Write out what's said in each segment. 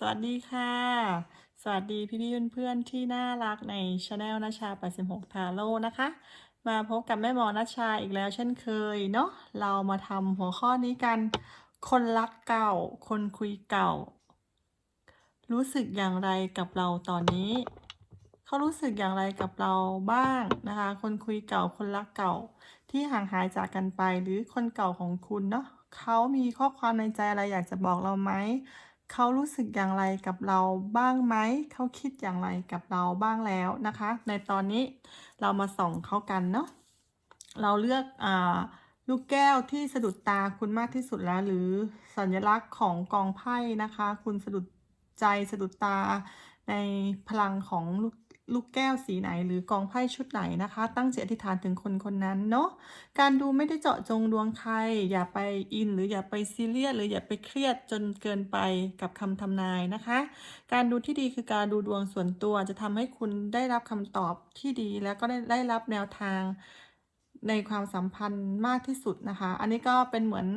สวัสดีค่ะ สวัสดีพี่พี่เพื่อนๆที่น่ารักในช anel นัชา 86 ทาโร่นะคะ มาพบกับแม่หมอนัชชาอีกแล้วเช่นเคยเนาะเรามาทำหัวข้อนี้กัน คนรักเก่า คนคุยเก่า รู้สึกอย่างไรกับเราตอนนี้ เขารู้สึกอย่างไรกับเราบ้างนะคะ คนคุยเก่าคนรักเก่า ที่ห่างหายจากกันไปหรือคนเก่าของคุณเนาะเขามีข้อความในใจอะไรอยากจะบอกเราไหม เขารู้สึกอย่างไรกับเราบ้างไหม เขาคิดอย่างไรกับเราบ้างแล้วนะคะ ในตอนนี้เรามาส่องเขากันเนาะ เราเลือกอลูกแก้วที่สะดุดตาคุณมากที่สุดแล้ว หรือสัญลักษณ์ของกองไพ่นะคะ คุณสะดุดใจสะดุดตาในพลังของลูก ลูกแก้วสีไหนหรือกองไพ่ชุดไหนนะคะ ตั้งจิตอธิษฐานถึงคนคนนั้นเนาะการดูไม่ได้เจาะจงดวงใคร อย่าไปอิน หรืออย่าไปซีเรียสหรืออย่าไปเครียดจนเกินไปกับคำทำนายนะคะ การดูที่ดีคือการดูดวงส่วนตัว จะทำให้คุณได้รับคำตอบที่ดีแล้วก็ได้ได้รับแนวทางในความสัมพันธ์มากที่สุดนะคะ อันนี้ก็เป็นเหมือน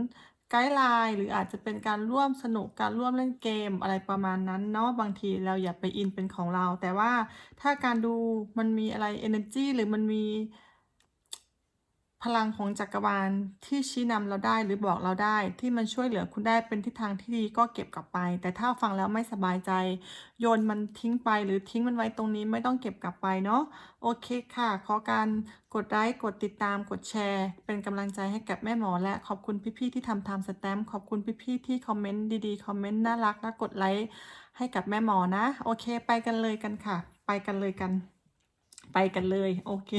ไกด์ไลน์หรืออาจจะเป็นการร่วมสนุกการร่วมเล่นเกมอะไรประมาณนั้นเนาะบางทีเราอย่าไปอินเป็นของเรา แต่ว่าถ้าการดูมันมีอะไร energy หรือมันมี พลังของจักรวาลที่ชี้นำเราได้หรือบอกเราได้ ที่มันช่วยเหลือคุณได้เป็นทิศทางที่ดีก็เก็บกลับไป แต่ถ้าฟังแล้วไม่สบายใจ โยนมันทิ้งไปหรือทิ้งมันไว้ตรงนี้ไม่ต้องเก็บกลับไปเนาะโอเคค่ะ ขอการกดไลค์กดติดตามกดแชร์ เป็นกำลังใจให้กับแม่หมอ และขอบคุณพี่ๆที่ทำไทม์สแตมป์ขอบคุณพี่ๆที่คอมเมนต์ดีๆคอมเมนต์น่ารักและกดไลค์ให้กับแม่หมอนะ โอเค ไปกันเลยกันค่ะ ไปกันเลยกัน ไปกันเลย โอเค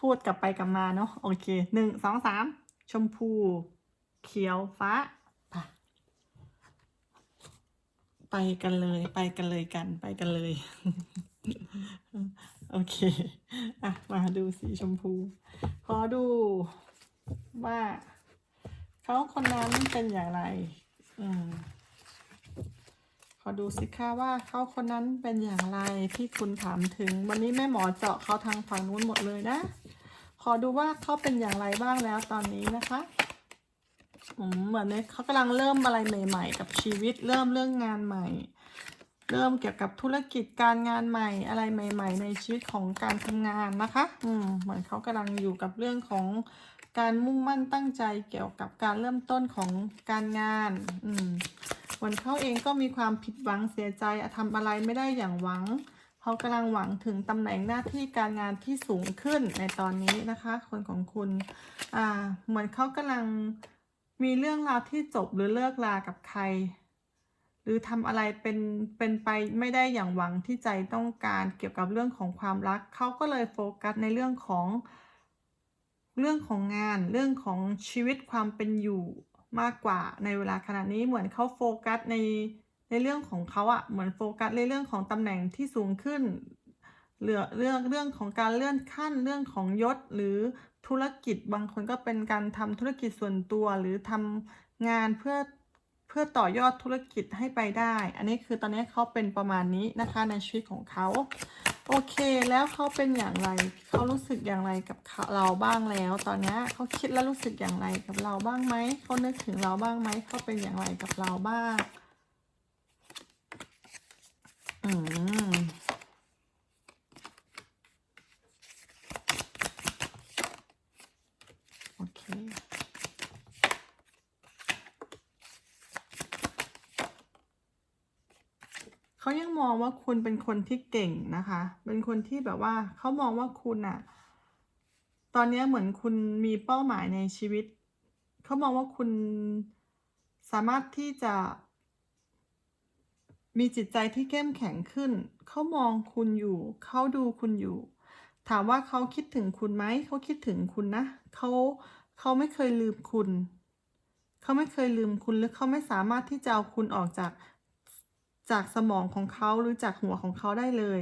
พูดกลับไปกลับมาเนาะโอเคหนึ่งสองสามชมพู เขียวฟ้าไปไปกันเลย ไปกันเลยกันไปกันเลย โอเคอะมาดูสีชมพู ขอดูว่าเขาคนนั้นเป็นอย่างไร อืม ขอดูสิคะว่าเขาคนนั้นเป็นอย่างไรที่คุณถามถึง วันนี้แม่หมอเจาะเขาทางฝั่งนู้นหมดเลยนะ ขอดูว่าเขาเป็นอย่างไรบ้างแล้วตอนนี้นะคะเหมือนเนี่ยเขากำลังเริ่มอะไรใหม่ ๆ กับชีวิตเริ่มเรื่องงานใหม่ เริ่มเกี่ยวกับธุรกิจการงานใหม่อะไรใหม่ ๆ ในชีวิตของการทำงานนะคะ อืมเหมือนเขากำลังอยู่กับเรื่องของการมุ่งมั่นตั้งใจเกี่ยวกับการเริ่มต้นของการงาน อืม เหมือนเขาเองก็มีความผิดหวังเสียใจอะทำอะไรไม่ได้อย่างหวัง เขากำลังหวังถึงตำแหน่งหน้าที่การงานที่สูงขึ้นในตอนนี้นะคะ คนของคุณอ่าเหมือนเขากำลังมีเรื่องราวที่จบหรือเลิกลากับใคร หรือทำอะไรเป็นเป็นไปไม่ได้อย่างหวังที่ใจต้องการเกี่ยวกับเรื่องของความรัก เขาก็เลยโฟกัสในเรื่องของเรื่องของงานเรื่องของชีวิตความเป็นอยู่ มากกว่าในเวลาขณะนี้เหมือนเขาโฟกัสในในเรื่องของเขาอะเหมือนโฟกัสในเรื่องของตำแหน่งที่สูงขึ้นเรื่องเรื่องเรื่องของการเลื่อนขั้นเรื่องของยศหรือธุรกิจบางคนก็เป็นการทำธุรกิจส่วนตัวหรือทำงานเพื่อเพื่อต่อยอดธุรกิจให้ไปได้ อันนี้คือตอนนี้เขาเป็นประมาณนี้นะคะในชีวิตของเขา โอเคแล้วเขาเป็นอย่างไรเขารู้สึกอย่างไรกับเราบ้างแล้ว ตอนนี้เขาคิดและรู้สึกอย่างไรกับเราบ้างไหมเขานึกถึงเราบ้างไหมเขาเป็นอย่างไรกับเราบ้าง อืม โอเค เขายัง มองว่าคุณเป็นคนที่เก่งนะคะ เป็นคนที่แบบว่าเขามองว่าคุณอะตอนนี้เหมือนคุณมีเป้าหมายในชีวิต เขามองว่าคุณสามารถที่จะ มีจิตใจที่เข้มแข็งขึ้น เขามองคุณอยู่ เขาดูคุณอยู่ ถามว่าเขาคิดถึงคุณไหม เขาคิดถึงคุณนะ เขาเขาไม่เคยลืมคุณ เขาไม่เคยลืมคุณหรือเขาไม่สามารถที่จะเอาคุณออกจาก จากสมองของเขาหรือจากหัวของเขาได้เลย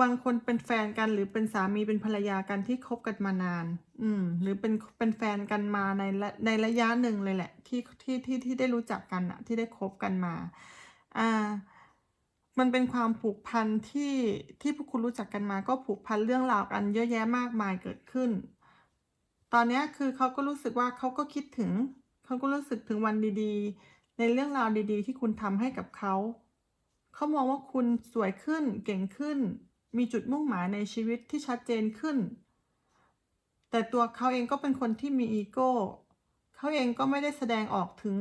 บางคนเป็นแฟนกันหรือเป็นสามีเป็นภรรยากันที่คบกันมานาน อืม หรือเป็นเป็นแฟนกันมาในระในระยะหนึ่งเลยแหละ ที่ที่ที่ที่ได้รู้จักกันอะที่ได้คบกันมา อ่า มันเป็นความผูกพันที่ที่พวกคุณรู้จักกันมา ก็ผูกพันเรื่องราวกันเยอะแยะมากมายเกิดขึ้น ตอนนี้คือเขาก็รู้สึกว่าเขาก็คิดถึง เขาก็รู้สึกถึงวันดีๆ ในเรื่องราวดีๆ ที่คุณทำให้กับเขา เขามองว่าคุณสวยขึ้นเก่งขึ้น มีจุดมุ่งหมายในชีวิตที่ชัดเจนขึ้น แต่ตัวเขาเองก็เป็นคนที่มีอีโก้เขาเองก็ไม่ได้แสดงออกถึง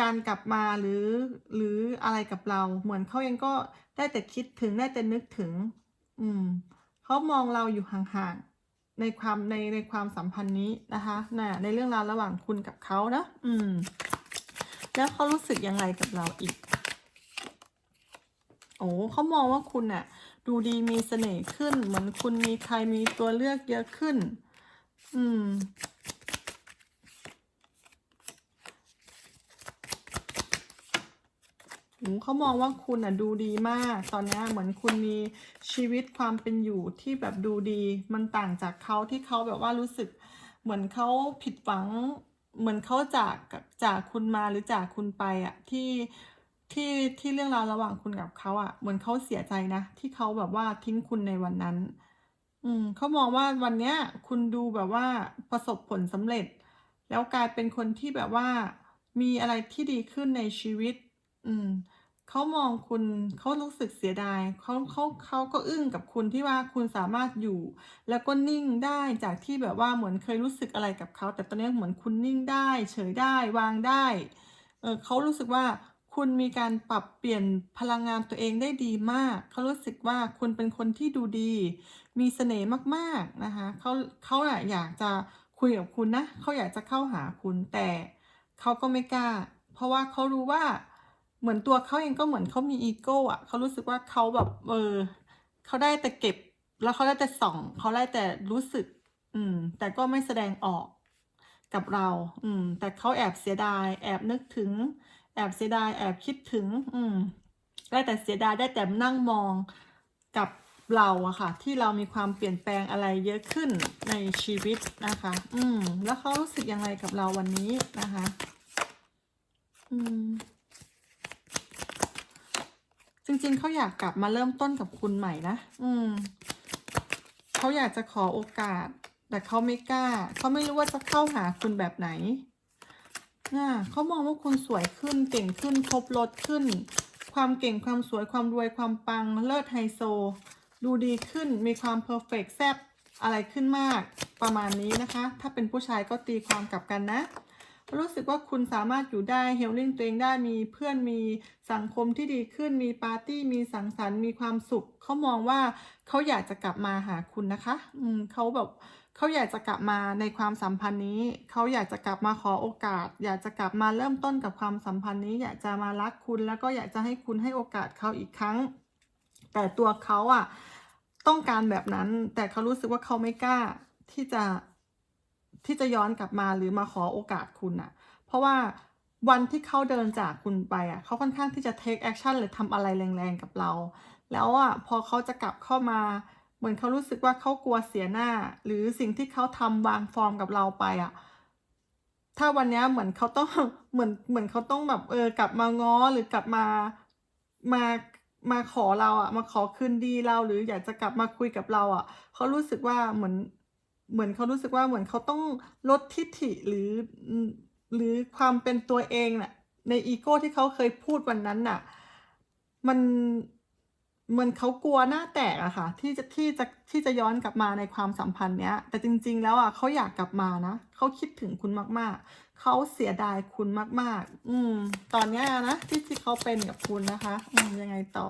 การกลับมาหรือหรืออะไรกับเรา เหมือนเขาเองก็ได้แต่คิดถึงได้แต่นึกถึง อืมเขามองเราอยู่ห่างๆ ในความในในความสัมพันธ์นี้นะคะนะในเรื่องราวระหว่างคุณกับเขานะ อืม แล้วเขารู้สึกยังไงกับเราอีก โอ้เขามองว่าคุณน่ะดูดีมีเสน่ห์ขึ้น เหมือนคุณมีใครมีตัวเลือกเยอะขึ้น อืม โอ้ เขามองว่าคุณอะดูดีมาก ตอนนี้เหมือนคุณมีชีวิตความเป็นอยู่ที่แบบดูดี มันต่างจากเขาที่เขาแบบว่ารู้สึก เหมือนเขาผิดหวัง เหมือนเขาจากจากคุณมาหรือจากคุณไปอะที่ที่ที่เรื่องราวระหว่างคุณกับเขาอะ เหมือนเขาเสียใจนะ ที่เขาแบบว่าทิ้งคุณในวันนั้น อืมเขามองว่าวันเนี้ย คุณดูแบบว่าประสบผลสำเร็จ แล้วกลายเป็นคนที่แบบว่ามีอะไรที่ดีขึ้นในชีวิต อืมเขามองคุณเขารู้สึกเสียดายเขาเขาเขาก็อึ้งกับคุณที่ว่าคุณสามารถอยู่ แล้วก็นิ่งได้จากที่แบบว่าเหมือนเคยรู้สึกอะไรกับเขาแต่ตอนนี้เหมือนคุณนิ่งได้ เฉยได้วางได้เออเขารู้สึกว่าคุณมีการปรับเปลี่ยนพลังงานตัวเองได้ดีมาก เขารู้สึกว่าคุณเป็นคนที่ดูดี มีเสน่ห์มากๆนะคะเขาเขาอะอยากจะคุยกับคุณนะเขาอยากจะเข้าหาคุณแต่เขาก็ไม่กล้า เพราะว่าเขารู้ว่า เหมือนตัวเขาเองก็เหมือนเขามีอีโก้อะเขารู้สึกว่าเขาแบบเออเขาได้แต่เก็บ แล้วเขาได้แต่ส่องเขาได้แต่รู้สึก อืม แต่ก็ไม่แสดงออกกับเรา อืม แต่เขาแอบเสียดาย แอบนึกถึง แอบเสียดาย แอบคิดถึง อืม ได้แต่เสียดาย ได้แต่นั่งมองกับเราอะค่ะ ที่เรามีความเปลี่ยนแปลงอะไรเยอะขึ้นในชีวิตนะคะ อืม แล้วเขารู้สึกยังไงกับเราวันนี้นะคะ อืม จริง ๆ เขาอยากกลับมาเริ่มต้นกับคุณใหม่นะ อืม เขาอยากจะขอโอกาส แต่เขาไม่กล้า เขาไม่รู้ว่าจะเข้าหาคุณแบบไหนน่ะเขามองว่าคุณสวยขึ้น เก่งขึ้น ครบรถขึ้น ความเก่ง ความสวย ความรวย ความปัง เลิศไฮโซ ดูดีขึ้น มีความเพอร์เฟกแซบอะไรขึ้นมาก ประมาณนี้นะคะ ถ้าเป็นผู้ชายก็ตีความกลับกันนะ รู้สึกว่าคุณสามารถอยู่ได้เฮลลิ่งตัวเองได้มีเพื่อนมีสังคมที่ดีขึ้น มีปาร์ตี้มีสังสรรค์มีความสุขเขามองว่าเขาอยากจะกลับมาหาคุณนะคะ อืมเขาแบบเขาอยากจะกลับมาในความสัมพันธ์นี้ เขาอยากจะกลับมาขอโอกาส อยากจะกลับมาเริ่มต้นกับความสัมพันธ์นี้ อยากจะมารักคุณแล้วก็อยากจะให้คุณให้โอกาสเขาอีกครั้ง แต่ตัวเขาอะต้องการแบบนั้น แต่เขารู้สึกว่าเขาไม่กล้าที่จะ ที่จะย้อนกลับมาหรือมาขอโอกาสคุณอะเพราะว่าวันที่เขาเดินจากคุณไปอะเขาค่อนข้างที่จะ take action หรือทำอะไรแรงๆกับเรา แล้วอะพอเขาจะกลับเข้ามาเหมือนเขารู้สึกว่าเขากลัวเสียหน้า หรือสิ่งที่เขาทำวางฟอร์มกับเราไปอะถ้าวันนี้เหมือนเขาต้องเหมือนเหมือนเขาต้องแบบเออกลับมาง้อหรือกลับมามามาขอเราอะมาขอคืนดีเราหรืออยากจะกลับมาคุยกับเราอะเขารู้สึกว่าเหมือน เหมือนเขารู้สึกว่าเหมือนเขาต้องลดทิฐิหรือหรือความเป็นตัวเองน่ะในอีโก้ที่เขาเคยพูดวันนั้นน่ะ มันเหมือนเขากลัวหน้าแตกอะค่ะ ที่จะที่จะที่จะย้อนกลับมาในความสัมพันธ์เนี้ย แต่จริง ๆ แล้วอะเขาอยากกลับมานะเขาคิดถึงคุณมากๆเขาเสียดายคุณมาก ๆ อืม ตอนเนี้ยนะที่ที่เขาเป็นกับคุณนะคะ อืมยังไงต่อ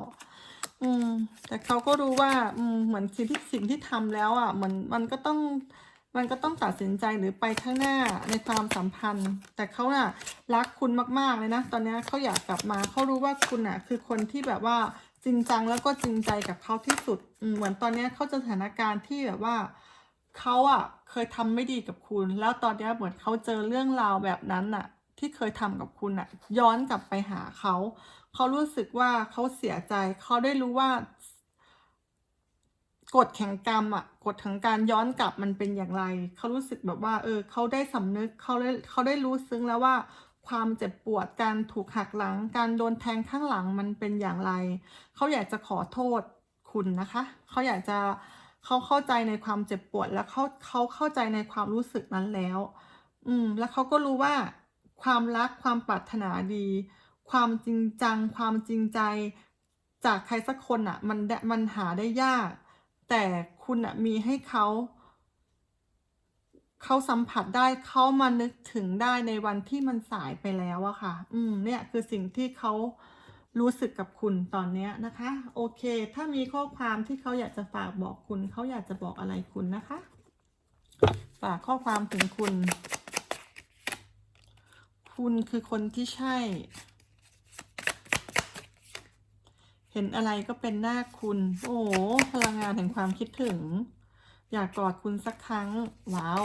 อืม แต่เขาก็รู้ว่า อืม เหมือนสิ่งที่สิ่งที่ทำแล้วอะมันมันก็ต้อง มันก็ต้องตัดสินใจหรือไปข้างหน้าในความสัมพันธ์ แต่เขาน่ะ รักคุณมากๆเลยนะ ตอนนี้เขาอยากกลับมา เขารู้ว่าคุณอะ คือคนที่แบบว่าจริงจังแล้วก็จริงใจกับเขาที่สุด เหมือนตอนนี้เขาจอสถานการณ์ที่แบบว่าเขาอะ เคยทำไม่ดีกับคุณ แล้วตอนนี้เหมือนเขาเจอเรื่องราวแบบนั้นน่ะ ที่เคยทำกับคุณอะย้อนกลับไปหาเขา เขารู้สึกว่าเขาเสียใจ เขาได้รู้ว่ากฎแห่งกรรมอะกฎแห่งการย้อนกลับมันเป็นอย่างไร เขารู้สึกแบบว่า เออ เขาได้สำนึกเขาได้เขาได้รู้ซึ้งแล้วว่าความเจ็บปวดการถูกหักหลัง การโดนแทงข้างหลังมันเป็นอย่างไร เขาอยากจะขอโทษคุณนะคะ เขาอยากจะเขาเข้าใจในความเจ็บปวด และเขาเขาเข้าใจในความรู้สึกนั้นแล้ว อืม แล้วเขาก็รู้ว่า ความรักความปรารถนาดี ความจริงจัง ความจริงใจ จากใครสักคนอะมันมันหาได้ยาก แต่คุณอะมีให้เขาเขาสัมผัสได้เขามานึกถึงได้ในวันที่มันสายไปแล้วอะค่ะ อืม เนี่ยคือสิ่งที่เขารู้สึกกับคุณตอนเนี้ยนะคะ โอเค ถ้ามีข้อความที่เขาอยากจะฝากบอกคุณ เขาอยากจะบอกอะไรคุณนะคะ ฝากข้อความถึงคุณ คุณคือคนที่ใช่ เห็นอะไรก็เป็นหน้าคุณ โอ้พลังงานแห่งความคิดถึง อยากกอดคุณสักครั้ง ว้าว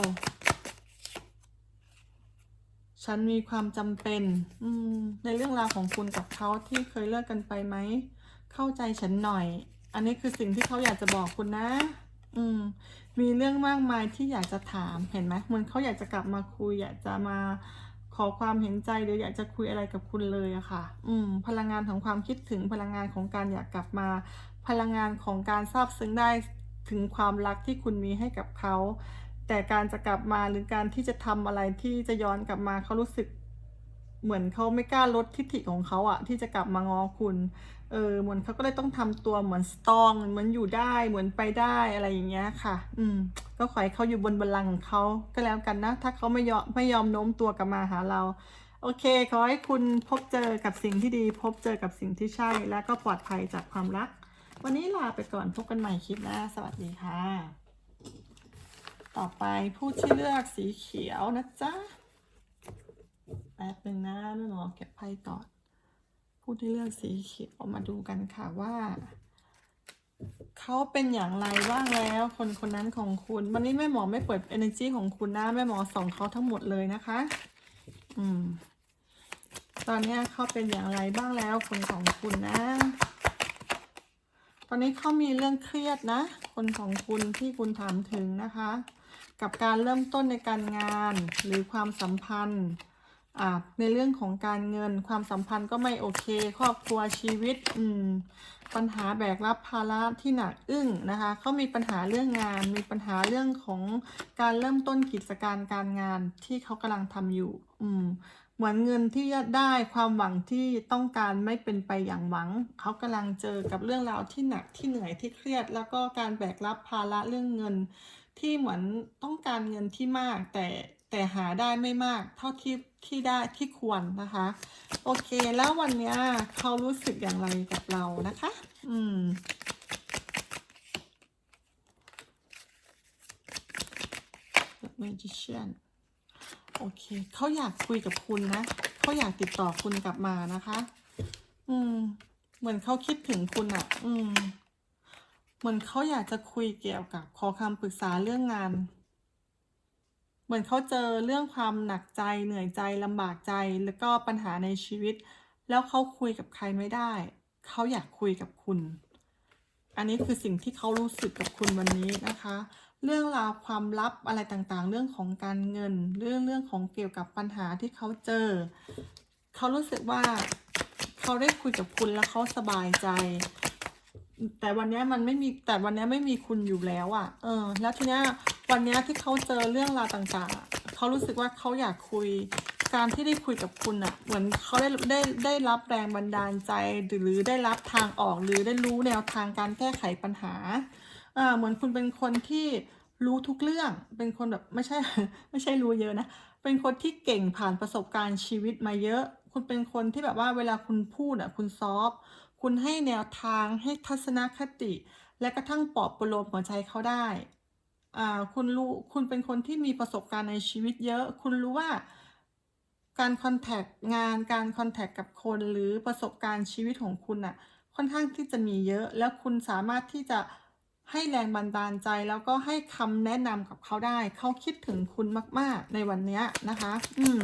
ฉันมีความจำเป็น ในเรื่องราวของคุณกับเขาที่เคยเลิกกันไปไหม เข้าใจฉันหน่อย อันนี้คือสิ่งที่เขาอยากจะบอกคุณนะ อืมมีเรื่องมากมายที่อยากจะถามเห็นไหมเหมือนเขาอยากจะกลับมาคุย อยากจะมา อความเห็นใจหรืออยากจะคุยอะไรกับคุณเลยอะค่ะ อืม พลังงานของความคิดถึงพลังงานของการอยากกลับมา พลังงานของการซาบซึ้งได้ถึงความรักที่คุณมีให้กับเขา แต่การจะกลับมาหรือการที่จะทำอะไรที่จะย้อนกลับมาเขารู้สึก เหมือนเขาไม่กล้าลดทิฐิของเขาอะที่จะกลับมาง้อคุณ เออเหมือนเขาก็เลยต้องทำตัวเหมือนสตองเหมือนอยู่ได้เหมือนไปได้อะไรอย่างเงี้ยค่ะ อืม ก็ขอให้เขาอยู่บนบัลลังก์ของเขาก็แล้วกันนะ ถ้าเขาไม่ยอมไม่ยอมโน้มตัวกลับมาหาเรา โอเค ขอให้คุณพบเจอกับสิ่งที่ดี พบเจอกับสิ่งที่ใช่และก็ปลอดภัยจากความรัก วันนี้ลาไปก่อนพบกันใหม่คลิปหน้าสวัสดีค่ะ ต่อไปผู้ที่เลือกสีเขียวนะจ๊ะ แป๊บหนึ่งนะแม่หมอเก็บไพ่ก่อนผู้ที่เลือกสีเขียวมาดูกันค่ะว่า เขาเป็นอย่างไรบ้างแล้ว คนคนนั้นของคุณ วันนี้แม่หมอไม่เปิด energy ของคุณนะแม่หมอส่องเขาทั้งหมดเลยนะคะ อืม ตอนนี้เขาเป็นอย่างไรบ้างแล้ว คนของคุณนะ ตอนนี้เขามีเรื่องเครียดนะ คนของคุณที่คุณถามถึงนะคะ กับการเริ่มต้นในการงานหรือความสัมพันธ์ ในเรื่องของการเงินความสัมพันธ์ก็ไม่โอเค ครอบครัวชีวิตอืมปัญหาแบกรับภาระที่หนักอึ้งนะคะเขามีปัญหาเรื่องงาน มีปัญหาเรื่องของการเริ่มต้นกิจการการงานที่เขากำลังทำอยู่ อืมเหมือนเงินที่ได้ความหวังที่ต้องการไม่เป็นไปอย่างหวัง เขากำลังเจอกับเรื่องราวที่หนักที่เหนื่อยที่เครียด แล้วก็การแบกรับภาระเรื่องเงิน ที่เหมือนต้องการเงินที่มากแต่ แต่หาได้ไม่มากเท่าที่ที่ได้ที่ควรนะคะ โอเคแล้ววันเนี้ยเขารู้สึกอย่างไรกับเรานะคะ อืม The Magician โอเคเขาอยากคุยกับคุณนะเขาอยากติดต่อคุณกลับมานะคะ อืม เหมือนเขาคิดถึงคุณอะ อืม เหมือนเขาอยากจะคุยเกี่ยวกับขอคำปรึกษาเรื่องงาน เหมือนเขาเจอเรื่องความหนักใจเหนื่อยใจลำบากใจแล้วก็ปัญหาในชีวิต แล้วเขาคุยกับใครไม่ได้ เขาอยากคุยกับคุณ อันนี้คือสิ่งที่เขารู้สึกกับคุณวันนี้นะคะ เรื่องราวความลับอะไรต่างๆ เรื่องของการเงิน เรื่องเรื่องของเกี่ยวกับปัญหาที่เขาเจอ เขารู้สึกว่าเขาได้คุยกับคุณแล้วเขาสบายใจแต่วันนี้มันไม่มีแต่วันนี้ไม่มีคุณอยู่แล้วอะ่ะ เออ แล้วทีเนี้ย วันนี้ที่เขาเจอเรื่องราวต่างๆ เขารู้สึกว่าเขาอยากคุย การที่ได้คุยกับคุณอะ่ะ เหมือนเขาได้ได้ได้รับแรงบันดาลใจหรือได้รับทางออก หรือได้รู้แนวทางการแก้ไขปัญหาอ่าเหมือนคุณเป็นคนที่รู้ทุกเรื่อง เป็นคนแบบไม่ใช่ไม่ใช่รู้เยอะนะ เป็นคนที่เก่งผ่านประสบการณ์ชีวิตมาเยอะ คุณเป็นคนที่แบบว่าเวลาคุณพูดอะคุณซอฟคุณให้แนวทางให้ทัศนคติ และกระทั่งปลอบประโลมหัวใจเขาได้ คุณรู้คุณเป็นคนที่มีประสบการณ์ในชีวิตเยอะ คุณรู้ว่าการคอนแทคงานการคอนแทคกับคนหรือประสบการณ์ชีวิตของคุณน่ะค่อนข้างที่จะมีเยอะ แล้วคุณสามารถที่จะให้แรงบันดาลใจ แล้วก็ให้คำแนะนำกับเขาได้ เขาคิดถึงคุณมาก ๆ ในวันเนี้ยนะคะ อืม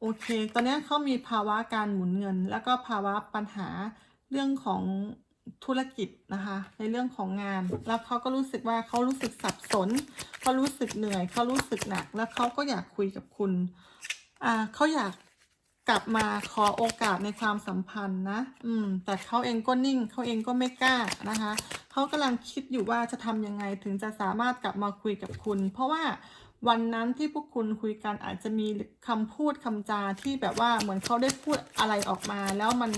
โอเค ตอนนี้เขามีภาวะการหมุนเงิน แล้วก็ภาวะปัญหาเรื่องของ ธุรกิจนะคะ ในเรื่องของงาน แล้วเขาก็รู้สึกว่าเขารู้สึกสับสนเขารู้สึกเหนื่อยเขารู้สึกหนัก แล้วเขาก็อยากคุยกับคุณอ่าเขาอยากกลับมาขอโอกาสในความสัมพันธ์นะ อืม แต่เขาเองก็นิ่ง เขาเองก็ไม่กล้านะคะ เขากำลังคิดอยู่ว่าจะทำยังไงถึงจะสามารถกลับมาคุยกับคุณ เพราะว่า วันนั้นที่พวกคุณคุยกันอาจจะมีคำพูดคำจาที่แบบว่าเหมือนเขาได้พูดอะไรออกมา แล้วมัน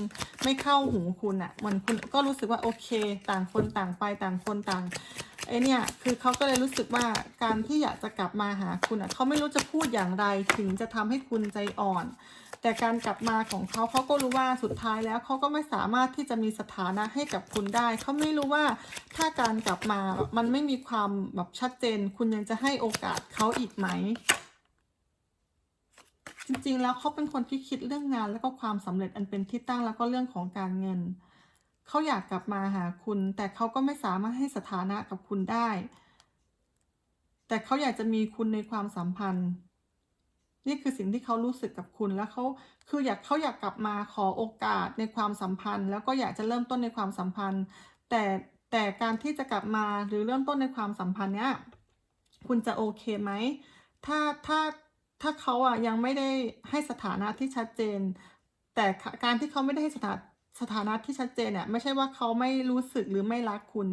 ไม่เข้าหูคุณอะ่ะเหมือนคุณก็รู้สึกว่าโอเค ต่างคนต่างไปต่างคนต่างไอเนี่ยคือเขาก็เลยรู้สึกว่าการที่อยากจะกลับมาหาคุณอะ่ะเขาไม่รู้จะพูดอย่างไรถึงจะทำให้คุณใจอ่อน แต่การกลับมาของเขาเขาก็รู้ว่าสุดท้ายแล้วเขาก็ไม่สามารถที่จะมีสถานะให้กับคุณได้ เขาไม่รู้ว่าถ้าการกลับมามันไม่มีความแบบชัดเจน คุณยังจะให้โอกาสเขาอีกไหม จริงๆแล้วเขาเป็นคนที่คิดเรื่องงาน แล้วก็ความสำเร็จอันเป็นที่ตั้งแล้วก็เรื่องของการเงิน เขาอยากกลับมาหาคุณ แต่เขาก็ไม่สามารถให้สถานะกับคุณได้ แต่เขาอยากจะมีคุณในความสัมพันธ์ นี่คือสิ่งที่เขารู้สึกกับคุณแล้วเขาคืออยากเขาอยากกลับมาขอโอกาสในความสัมพันธ์ แล้วก็อยากจะเริ่มต้นในความสัมพันธ์ แต่แต่การที่จะกลับมาหรือเริ่มต้นในความสัมพันธ์เนี้ยคุณจะโอเคไหมถ้าถ้าถ้าเขาอะยังไม่ได้ให้สถานะที่ชัดเจน แต่การที่เขาไม่ได้ให้สถาสถานะที่ชัดเจนเนี่ยไม่ใช่ว่าเขาไม่รู้สึกหรือไม่รักคุณ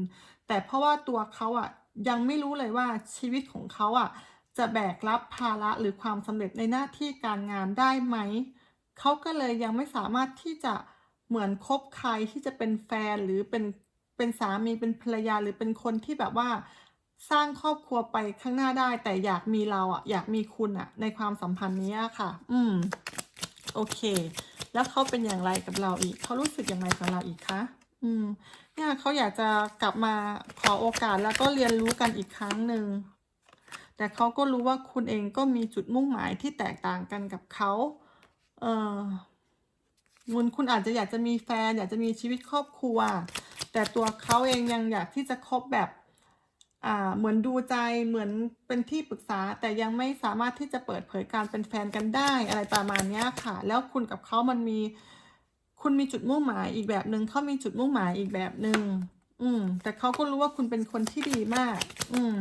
แต่เพราะว่าตัวเขาอะยังไม่รู้เลยว่าชีวิตของเขาอะ จะแบกรับภาระหรือความสำเร็จในหน้าที่การงานได้ไหม เขาก็เลยยังไม่สามารถที่จะเหมือนคบใครที่จะเป็นแฟนหรือเป็นเป็นสามีเป็นภรรยาหรือเป็นคนที่แบบว่าสร้างครอบครัวไปข้างหน้าได้ แต่อยากมีเราอะอยากมีคุณอะ ในความสัมพันธ์นี้ค่ะ อืม โอเค แล้วเขาเป็นอย่างไรกับเราอีก เขารู้สึกอย่างไรกับเราอีกคะอืม เนี่ยเขาอยากจะกลับมาขอโอกาสแล้วก็เรียนรู้กันอีกครั้งหนึ่ง แต่เขาก็รู้ว่าคุณเองก็มีจุดมุ่งหมายที่แตกต่างกันกับเขาเออมุนคุณอาจจะอยากจะมีแฟน อยากจะมีชีวิตครอบครัว แต่ตัวเขาเองยังอยากที่จะคบแบบอ่าเหมือนดูใจเหมือนเป็นที่ปรึกษา แต่ยังไม่สามารถที่จะเปิดเผยการเป็นแฟนกันได้ อะไรประมาณนี้ค่ะ แล้วคุณกับเขามันมี คุณมีจุดมุ่งหมายอีกแบบหนึ่งเขามีจุดมุ่งหมายอีกแบบหนึ่งอืม แต่เขาก็รู้ว่าคุณเป็นคนที่ดีมาก อืม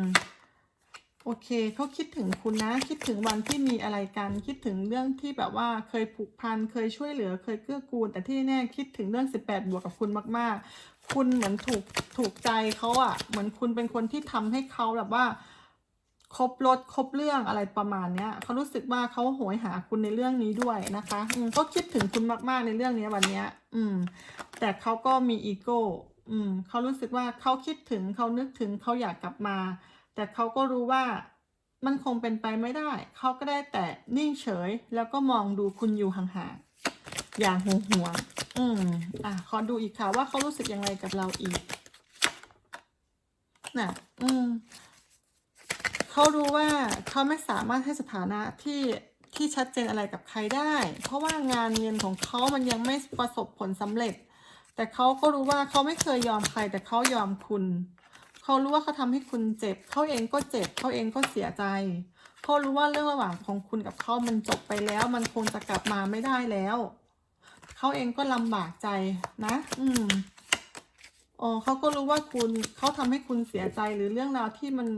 อเคเขาคิดถึงคุณนะ คิดถึงวันที่มีอะไรกัน คิดถึงเรื่องที่แบบว่าเคยผูกพัน เคยช่วยเหลือ เคยเกื้อกูล แต่ที่แน่คิดถึงเรื่อง 18 บวกกับคุณมาก ๆ คุณเหมือนถูกถูกใจเขาอะเหมือนคุณเป็นคนที่ทำให้เขาแบบว่า ครบรถครบเรื่องอะไรประมาณเนี้ยเขารู้สึกว่าเขาโหยหาคุณในเรื่องนี้ด้วยนะคะอืมก็คิดถึงคุณมากๆในเรื่องนี้วันเนี้ย อืม แต่เขาก็มีอีโก้ อืมเขารู้สึกว่าเขาคิดถึงเขานึกถึงเขาอยากกลับมา แต่เขาก็รู้ว่ามันคงเป็นไปไม่ได้ เขาก็ได้แต่นิ่งเฉย แล้วก็มองดูคุณอยู่ห่างๆ อย่างห่วงห่วงอืม อะ ขอดูอีกค่ะว่าเขารู้สึกยังไงกับเราอีก น่ะ อืม เขารู้ว่าเขาไม่สามารถให้สถานะที่ที่ชัดเจนอะไรกับใครได้ เพราะว่างานเงินของเขามันยังไม่ประสบผลสำเร็จ แต่เขาก็รู้ว่าเขาไม่เคยยอมใคร แต่เขายอมคุณ เขารู้ว่าเขาทำให้คุณเจ็บ เขาเองก็เจ็บ เขาเองก็เสียใจ เขารู้ว่าเรื่องระหว่างของคุณกับเขามันจบไปแล้ว มันคงจะกลับมาไม่ได้แล้ว เขาเองก็ลำบากใจนะ อืมอ๋อเขาก็รู้ว่าคุณเขาทำให้คุณเสียใจหรือเรื่องราวที่มัน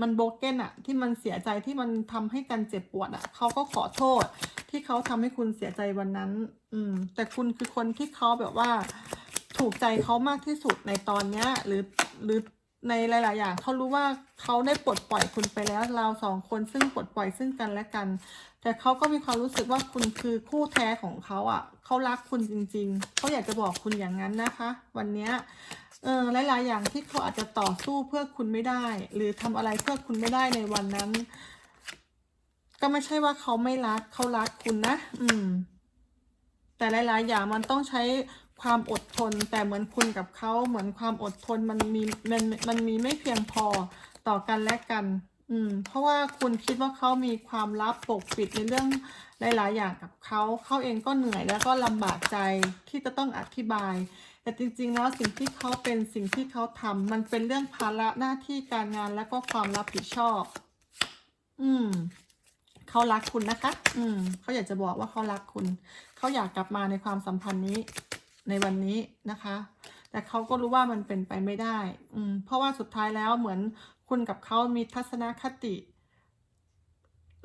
มันโบเก้นอะที่มันเสียใจที่มันทำให้กันเจ็บปวดอะเขาก็ขอโทษ ที่เขาทำให้คุณเสียใจวันนั้น อืม แต่คุณคือคนที่เขาแบบว่า ถูกใจเขามากที่สุดในตอนเนี้ยหรือหรือในหลาย ๆ อย่างเขารู้ว่าเขาได้ปลดปล่อยคุณไปแล้วเราสองคนซึ่งปลดปล่อยซึ่งกันและกัน แต่เขาก็มีความรู้สึกว่าคุณคือคู่แท้ของเขาอะเขารักคุณจริง ๆเขาอยากจะบอกคุณอย่างนั้นนะคะ วันเนี้ยเออหลาย ๆ อย่างที่เขาอาจจะต่อสู้เพื่อคุณไม่ได้ หรือทำอะไรเพื่อคุณไม่ได้ในวันนั้น ก็ไม่ใช่ว่าเขาไม่รักเขารักคุณนะ อืม แต่หลาย ๆ อย่างมันต้องใช้ ความอดทน แต่เหมือนคุณกับเขาเหมือนความอดทนมันมีมันมันมีไม่เพียงพอต่อกันและกัน อืม เพราะว่าคุณคิดว่าเขามีความลับปกปิดในเรื่องหลาย ๆ อย่างกับเขาเขาเองก็เหนื่อยแล้วก็ลำบากใจที่จะต้องอธิบาย แต่จริง ๆ แล้วสิ่งที่เขาเป็นสิ่งที่เขาทำมันเป็นเรื่องภาระหน้าที่การงานและก็ความรับผิดชอบ อืมเขารักคุณนะคะ อืมเขาอยากจะบอกว่าเขารักคุณ เขาอยากกลับมาในความสัมพันธ์นี้ ในวันนี้นะคะ แต่เขาก็รู้ว่ามันเป็นไปไม่ได้ อืม เพราะว่าสุดท้ายแล้วเหมือนคุณกับเขามีทัศนคติ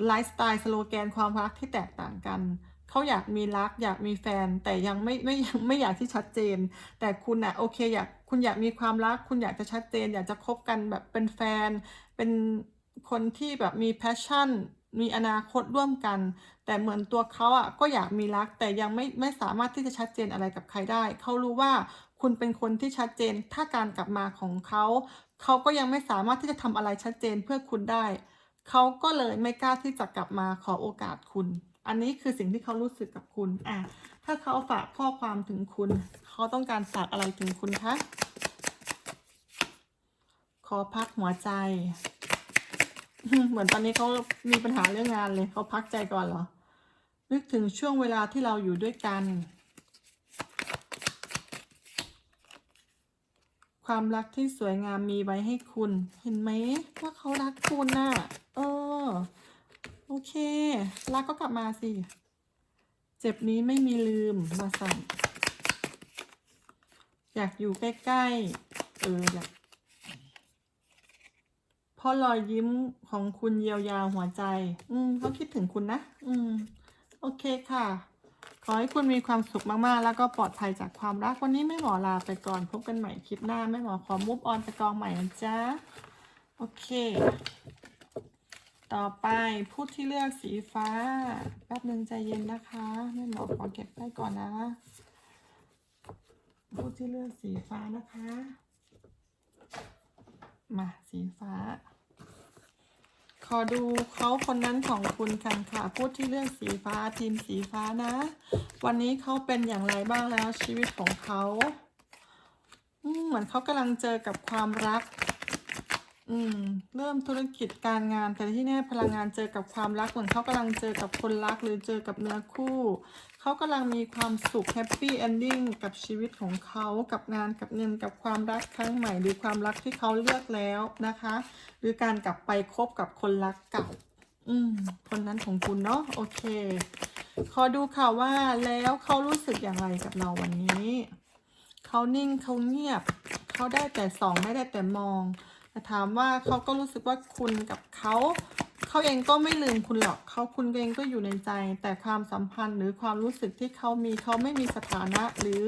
ไลฟ์สไตล์สโลแกนความรักที่แตกต่างกันเขาอยากมีรัก อยากมีแฟน แต่ยังไม่ไม่ยังไม่อยากที่ชัดเจน แต่คุณอะโอเคอยากคุณอยากมีความรัก คุณอยากจะชัดเจน อยากจะคบกันแบบเป็นแฟน เป็นคนที่แบบมีแพชชั่น มีอนาคตร่วมกัน แต่เหมือนตัวเขาอะก็อยากมีรัก แต่ยังไม่ไม่สามารถที่จะชัดเจนอะไรกับใครได้ เขารู้ว่าคุณเป็นคนที่ชัดเจน ถ้าการกลับมาของเขา เขาก็ยังไม่สามารถที่จะทำอะไรชัดเจนเพื่อคุณได้ เขาก็เลยไม่กล้าที่จะกลับมาขอโอกาสคุณ อันนี้คือสิ่งที่เขารู้สึกกับคุณ อะ ถ้าเขาฝากข้อความถึงคุณ เขาต้องการฝากอะไรถึงคุณคะ ขอพักหัวใจ เหมือนตอนนี้เขามีปัญหาเรื่องงานเลยเขาพักใจก่อนเหรอ นึกถึงช่วงเวลาที่เราอยู่ด้วยกัน ความรักที่สวยงามมีไว้ให้คุณ เห็นไหมว่าเขารักคุณน่ะ เออ โอเค รักก็กลับมาสิ เจ็บนี้ไม่มีลืมมาสั่งอยากอยู่ใกล้ๆ เอออยาก เพราะรอยยิ้มของคุณเยียวยาหัวใจ อืมเขาคิดถึงคุณนะ อืม โอเคค่ะ ขอให้คุณมีความสุขมากๆ แล้วก็ปลอดภัยจากความรัก วันนี้แม่หมอลาไปก่อน พบกันใหม่คลิปหน้าแม่หมอขอมุฟออนไปกองใหม่นะจ๊ะ โอเค ต่อไปผู้ที่เลือกสีฟ้า แป๊บหนึ่งใจเย็นนะคะแม่หมอขอเก็บไว้ก่อนนะผู้ที่เลือกสีฟ้านะคะ มาสีฟ้า ขอดูเขาคนนั้นของคุณกันค่ะ พูดที่เรื่องสีฟ้าทีมสีฟ้านะ วันนี้เขาเป็นอย่างไรบ้างแล้วชีวิตของเขาเหมือนเขากำลังเจอกับความรัก อืม เริ่มธุรกิจการงาน แต่ที่แน่พลังงานเจอกับความรักเหมือนเขากำลังเจอกับคนรักหรือเจอกับเนื้อคู่ เขากำลังมีความสุขแฮปปี้เอนดิ้งกับชีวิตของเขากับงานกับเงินกับความรักครั้งใหม่ หรือความรักที่เขาเลือกแล้วนะคะ หรือการกลับไปคบกับคนรักเก่า อืม คนนั้นของคุณเนาะโอเค ขอดูค่ะว่าแล้วเขารู้สึกอย่างไรกับเราวันนี้ เขานิ่งเขาเงียบ เขาได้แต่ส่องไม่ได้แต่มอง แต่ถามว่าเขาก็รู้สึกว่าคุณกับเขาเขาเองก็ไม่ลืมคุณหรอกเขาคุณเองก็อยู่ในใจ แต่ความสัมพันธ์หรือความรู้สึกที่เขามีเขาไม่มีสถานะ หรือ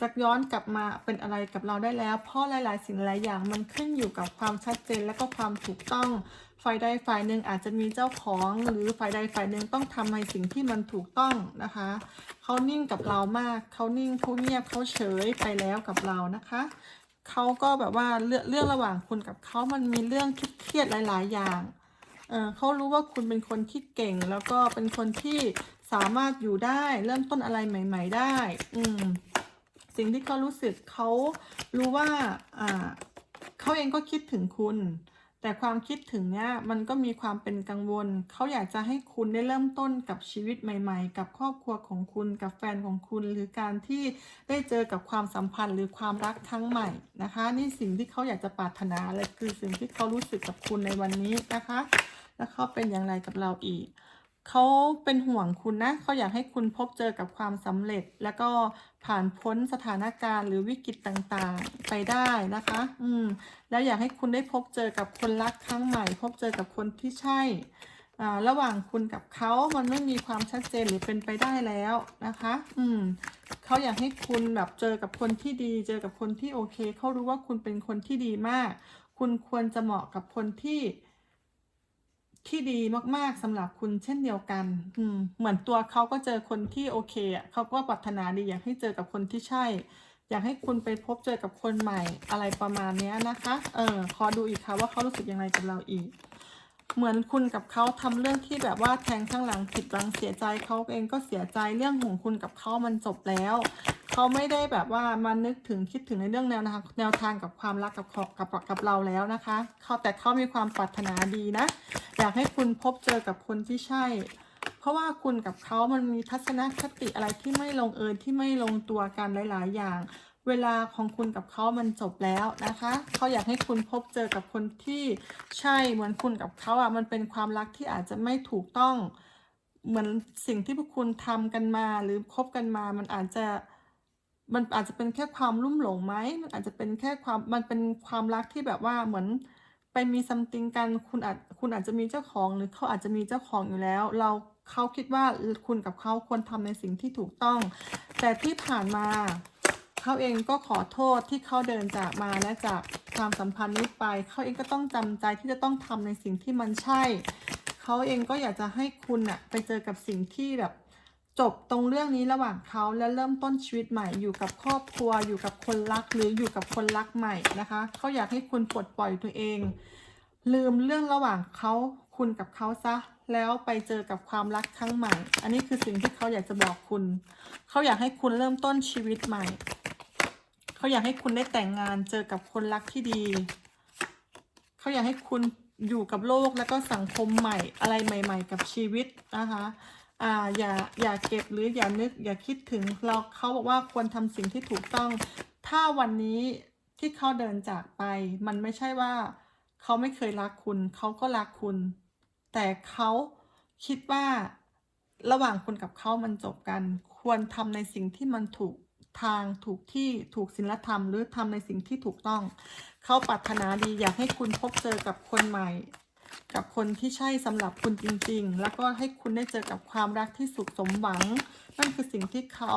จะย้อนกลับมาเป็นอะไรกับเราได้แล้ว เพราะหลาย ๆ สิ่งหลายอย่างมันขึ้นอยู่กับความชัดเจนและก็ความถูกต้องฝ่ายใดฝ่ายหนึ่งอาจจะมีเจ้าของหรือฝ่ายใดฝ่ายหนึ่งต้องทำในสิ่งที่มันถูกต้องนะคะเขานิ่งกับเรามากเขานิ่งเขาเงียบเขาเฉยไปแล้วกับเรานะคะ เขาก็แบบว่าเรื่องเรื่องระหว่างคุณกับเขามันมีเรื่องเครียดหลาย ๆ อย่างเออเขารู้ว่าคุณเป็นคนที่เก่ง แล้วก็เป็นคนที่สามารถอยู่ได้เริ่มต้นอะไรใหม่ ๆ ได้ อืมสิ่งที่เขารู้สึกเขารู้ว่า อ่าเขาเองก็คิดถึงคุณ แต่ความคิดถึงเนี้ยมันก็มีความเป็นกังวล เขาอยากจะให้คุณได้เริ่มต้นกับชีวิตใหม่ ๆ กับครอบครัวของคุณกับแฟนของคุณ หรือการที่ได้เจอกับความสัมพันธ์หรือความรักครั้งใหม่นะคะ นี่สิ่งที่เขาอยากจะปรารถนาเลยคือสิ่งที่เขารู้สึกกับคุณในวันนี้นะคะ แล้วเขาเป็นอย่างไรกับเราอีก เขาเป็นห่วงคุณนะเขาอยากให้คุณพบเจอกับความสำเร็จ แล้วก็ผ่านพ้นสถานการณ์หรือวิกฤตต่างๆไปได้นะคะ อืม แล้วอยากให้คุณได้พบเจอกับคนรักครั้งใหม่ พบเจอกับคนที่ใช่อ่าระหว่างคุณกับเขามันไม่มีความชัดเจนหรือเป็นไปได้แล้วนะคะ อืมเขาอยากให้คุณแบบเจอกับคนที่ดี เจอกับคนที่โอเคเขารู้ว่าคุณเป็นคนที่ดีมาก คุณควรจะเหมาะกับคนที่ ที่ดีมากๆสำหรับคุณเช่นเดียวกัน อืม เหมือนตัวเขาก็เจอคนที่โอเคอะเขาก็ปรารถนาดีอยากให้เจอกับคนที่ใช่ อยากให้คุณไปพบเจอกับคนใหม่อะไรประมาณเนี้ยนะคะ เออขอดูอีกค่ะว่าเขารู้สึกยังไงกับเราอีก เหมือนคุณกับเขาทำเรื่องที่แบบว่าแทงข้างหลังผิดหวังเสียใจเขาเองก็เสียใจเรื่องของคุณกับเขามันจบแล้วเขาไม่ได้แบบว่ามานึกถึงคิดถึงในเรื่องแนวทางแนวทางกับความรักกับกับกับกับเราแล้วนะคะเขาแต่เขามีความปรารถนาดีนะ อยากให้คุณพบเจอกับคนที่ใช่ เพราะว่าคุณกับเขามันมีทัศนคติอะไรที่ไม่ลงเอยที่ไม่ลงตัวกันหลาย ๆ อย่าง เวลาของคุณกับเขามันจบแล้วนะคะเขาอยากให้คุณพบเจอกับคนที่ใช่เหมือนคุณกับเขาอะมันเป็นความรักที่อาจจะไม่ถูกต้องเหมือนสิ่งที่พวกคุณทำกันมาหรือคบกันมา มันอาจจะมันอาจจะเป็นแค่ความลุ่มหลงไหมมันอาจจะเป็นแค่ความมันเป็นความรักที่แบบว่าเหมือนไปมีซัมติงกันคุณอาจคุณอาจจะมีเจ้าของหรือเขาอาจจะมีเจ้าของอยู่แล้ว เราเขาคิดว่าคุณกับเขาควรทำในสิ่งที่ถูกต้อง แต่ที่ผ่านมา เขาเองก็ขอโทษที่เขาเดินจากมาและจากความสัมพันธ์นี้ไป เขาเองก็ต้องจำใจที่จะต้องทำในสิ่งที่มันใช่ เขาเองก็อยากจะให้คุณอะไปเจอกับสิ่งที่แบบจบตรงเรื่องนี้ระหว่างเขาและเริ่มต้นชีวิตใหม่อยู่กับครอบครัว อยู่กับคนรักหรืออยู่กับคนรักใหม่นะคะ เขาอยากให้คุณปลดปล่อยตัวเอง ลืมเรื่องระหว่างเขาคุณกับเขาซะ แล้วไปเจอกับความรักครั้งใหม่ อันนี้คือสิ่งที่เขาอยากจะบอกคุณ เขาอยากให้คุณเริ่มต้นชีวิตใหม่ เขาอยากให้คุณได้แต่งงานเจอกับคนรักที่ดี เขาอยากให้คุณอยู่กับโลกแล้วก็สังคมใหม่อะไรใหม่ ๆ กับชีวิตนะคะอ่าอย่าอย่าเก็บหรืออย่านึกอย่าคิดถึงเราเขาบอกว่าควรทำสิ่งที่ถูกต้อง ถ้าวันนี้ที่เขาเดินจากไป มันไม่ใช่ว่าเขาไม่เคยรักคุณ เขาก็รักคุณ แต่เขาคิดว่าระหว่างคุณกับเขามันจบกัน ควรทำในสิ่งที่มันถูก ทางถูกที่ถูกศีลธรรม หรือทำในสิ่งที่ถูกต้อง เขาปรารถนาดีอยากให้คุณพบเจอกับคนใหม่ กับคนที่ใช่สำหรับคุณจริง ๆ แล้วก็ให้คุณได้เจอกับความรักที่สุขสมหวัง นั่นคือสิ่งที่เขา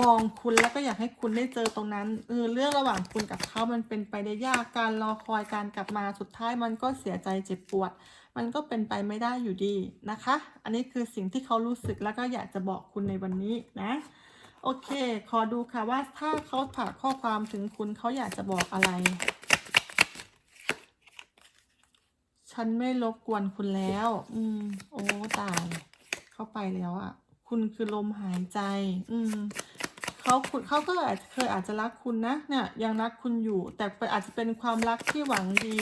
มองคุณแล้วก็อยากให้คุณได้เจอตรงนั้นเออเรื่องระหว่างคุณกับเขามันเป็นไปได้ยากการรอคอยการกลับมาสุดท้ายมันก็เสียใจเจ็บปวด มันก็เป็นไปไม่ได้อยู่ดีนะคะ อันนี้คือสิ่งที่เขารู้สึกแล้วก็อยากจะบอกคุณในวันนี้นะ โอเค ขอดูค่ะว่าถ้าเขาฝากข้อความถึงคุณเขาอยากจะบอกอะไร ฉันไม่รบกวนคุณแล้ว อืม โอ้ตาย เข้าไปแล้วอะ่ะ คุณคือลมหายใจ อืมเขาคุณเขาก็อาจเคยอาจจะรักคุณนะ เนี่ย ยังรักคุณอยู่ แต่อาจจะเป็นความรักที่หวังดี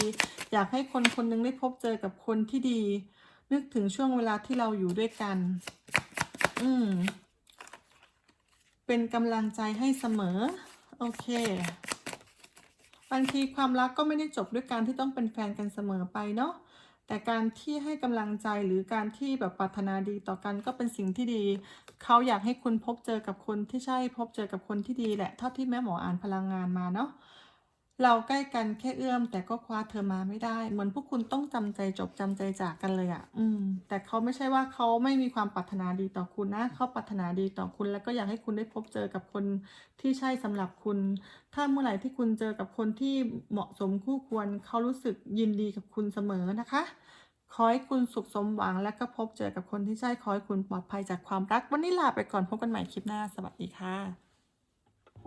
อยากให้คนคนหนึงได้พบเจอกับคนที่ดี นึกถึงช่วงเวลาที่เราอยู่ด้วยกัน อืม เป็นกำลังใจให้เสมอ โอเคบางทีความรักก็ไม่ได้จบด้วยการที่ต้องเป็นแฟนกันเสมอไปเนาะแต่การที่ให้กำลังใจหรือการที่แบบปรารถนาดีต่อกันก็เป็นสิ่งที่ดี เขาอยากให้คุณพบเจอกับคนที่ใช่พบเจอกับคนที่ดีแหละเท่าที่แม่หมออ่านพลังงานมาเนาะ เราใกล้กันแค่เอื้อม แต่ก็คว้าเธอมาไม่ได้ เหมือนพวกคุณต้องจำใจจบจำใจจากกันเลยอะ่ะ อืม แต่เขาไม่ใช่ว่าเขาไม่มีความปรารถนาดีต่อคุณนะเขาปรารถนาดีต่อคุณ แล้วก็อยากให้คุณได้พบเจอกับคนที่ใช่สำหรับคุณ ถ้าเมื่อไหร่ที่คุณเจอกับคนที่เหมาะสมคู่ควรเขารู้สึกยินดีกับคุณเสมอนะคะขอให้คุณสุขสมหวังและก็พบเจอกับคนที่ใช่ขอให้คุณปลอดภัยจากความรักวันนี้ลาไปก่อนพบกันใหม่คลิปหน้าสวัสดีค่ะ